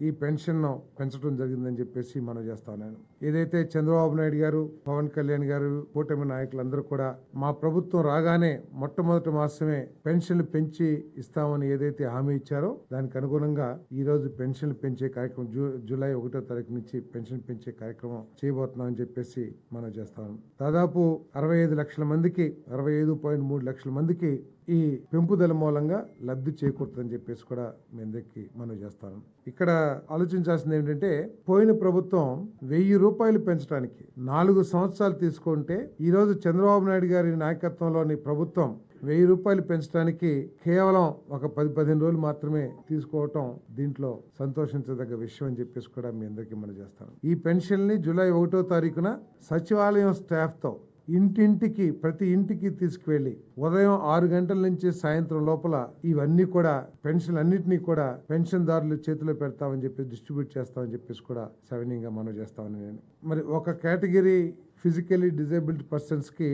ఈ పెన్షన్ను పెంచడం జరిగిందని చెప్పేసి మనం చేస్తాను ఏదైతే చంద్రబాబు నాయుడు గారు పవన్ కళ్యాణ్ గారు కూటమి నాయకులందరూ కూడా మా ప్రభుత్వం రాగానే మొట్టమొదటి మాసమే పెన్షన్లు పెంచి ఇస్తామని ఏదైతే హామీ ఇచ్చారో దానికి అనుగుణంగా ఈ రోజు పెన్షన్లు పెంచే కార్యక్రమం జూ జూలై ఒకటో తారీఖు నుంచి పెన్షన్ పెంచే కార్యక్రమం చేయబోతున్నామని చెప్పేసి మనం చేస్తాం దాదాపు అరవై ఐదు లక్షల మందికి అరవై ఐదు పాయింట్ మూడు లక్షల మందికి ఈ పెంపుదల మూలంగా లబ్ధి చేకూరుతుందని చెప్పేసి కూడా మీ అందరికీ మనం చేస్తాను ఇక్కడ ఆలోచించాల్సింది ఏంటంటే పోయిన ప్రభుత్వం వెయ్యి రూపాయలు పెంచడానికి నాలుగు సంవత్సరాలు తీసుకుంటే ఈరోజు చంద్రబాబు నాయుడు గారి నాయకత్వంలోని ప్రభుత్వం వెయ్యి రూపాయలు పెంచడానికి కేవలం ఒక పది పదిహేను రోజులు మాత్రమే తీసుకోవటం దీంట్లో సంతోషించదగ్గ విషయం అని చెప్పేసి కూడా మీ అందరికీ మనం చేస్తాను. ఈ పెన్షన్ని జూలై ఒకటో తారీఖున సచివాలయం స్టాఫ్తో ఇంటింటికి ప్రతి ఇంటికి తీసుకువెళ్ళి ఉదయం ఆరు గంటల నుంచి సాయంత్రం లోపల ఇవన్నీ కూడా పెన్షన్ అన్నిటినీ కూడా పెన్షన్దారులు చేతిలో పెడతామని చెప్పి డిస్ట్రిబ్యూట్ చేస్తామని చెప్పేసి కూడా సవినీయంగా మనం చేస్తామని నేను. మరి ఒక కేటగిరీ ఫిజికలీ డిజేబుల్డ్ పర్సన్స్కి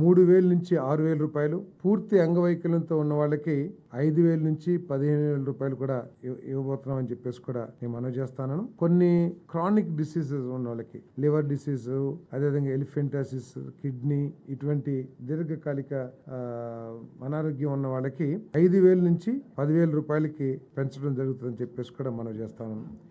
మూడు వేల నుంచి ఆరు వేల రూపాయలు పూర్తి అంగవైకల్యంతో ఉన్న వాళ్ళకి ఐదు వేల నుంచి పదిహేను వేల రూపాయలు కూడా ఇవ్వబోతున్నాం అని చెప్పేసి కూడా నేను మనవి చేస్తాను. కొన్ని క్రానిక్ డిసీజెస్ ఉన్న వాళ్ళకి లివర్ డిసీజ్ అదేవిధంగా ఎలిఫెంటాసిస్ కిడ్నీ ఇటువంటి దీర్ఘకాలిక అనారోగ్యం ఉన్న వాళ్ళకి ఐదు వేల నుంచి పదివేల రూపాయలకి పెంచడం జరుగుతుందని చెప్పేసి కూడా మనం చేస్తాను.